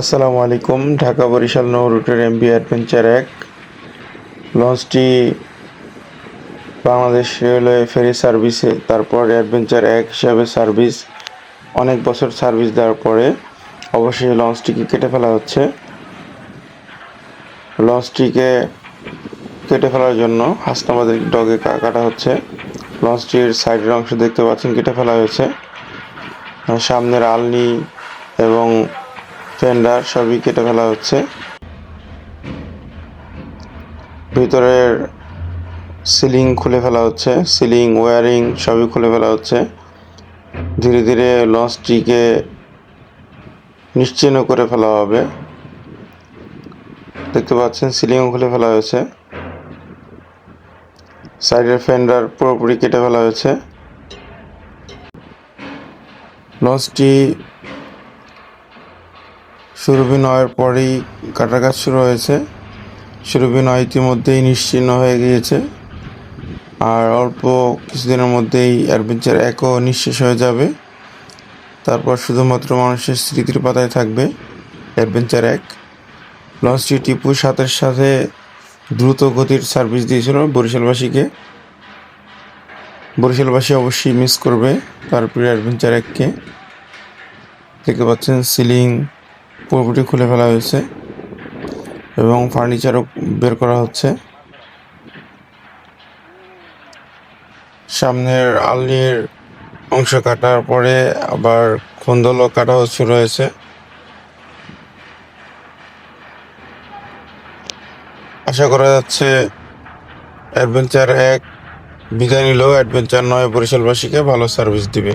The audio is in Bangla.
আসসালামু আলাইকুম, ঢাকা বরিশাল নৌ রুটের এমবি অ্যাডভেঞ্চার এক। লঞ্চটি বাংলাদেশ রেলওয়ে ফেরি সার্ভিসে, তারপর অ্যাডভেঞ্চার এক হিসাবে সার্ভিস, অনেক বছর সার্ভিস দেওয়ার পরে অবশ্যই লঞ্চটিকে কেটে ফেলা হচ্ছে। লঞ্চটিকে কেটে ফেলার জন্য হাসনাবাদের ডগে কাটা হচ্ছে। লঞ্চটির সাইডের অংশ দেখতে পাচ্ছেন, কেটে ফেলা হয়েছে। সামনের আলনি এবং ফেন্ডার সবই কেটে ফেলা হচ্ছে। ভিতরের সিলিং খুলে ফেলা হচ্ছে সিলিং ওয়্যারিং সবই খুলে ফেলা হচ্ছে। ধীরে ধীরে লঞ্চটিকে নিশ্চিহ্ন করে ফেলা হবে। দেখতে পাচ্ছেন সিলিংও খুলে ফেলা হয়েছে। সাইডের ফেন্ডার পুরোপুরি কেটে ফেলা হয়েছে। লঞ্চটি সুরভি নয়ের পরেই কাটা কাজ শুরু হয়েছে। সুরভি নয় ইতিমধ্যেই নিশ্চিন্ন হয়ে গিয়েছে। আর অল্প কিছুদিনের মধ্যেই অ্যাডভেঞ্চার একও নিঃশেষ হয়ে যাবে। তারপর শুধুমাত্র মানুষের স্মৃতির পাতায় থাকবে অ্যাডভেঞ্চার এক। লঞ্চটি টিপু সাতের সাথে দ্রুত গতির সার্ভিস দিয়েছিল বরিশালবাসীকে। বরিশালবাসী অবশ্যই মিস করবে তার প্রিয় অ্যাডভেঞ্চার এককে। দেখতে পাচ্ছেন সিলিং পুরোপুরি খুলে ফেলা হয়েছে এবং ফার্নিচারও বের করা হচ্ছে। সামনের আলনির অংশ কাটার পরে আবার খন্দলও কাটা শুরু হয়েছে। আশা করা যাচ্ছে অ্যাডভেঞ্চার এক বিদায় নিলেও অ্যাডভেঞ্চার নয়, বরিশালবাসীকে ভালো সার্ভিস দিবে।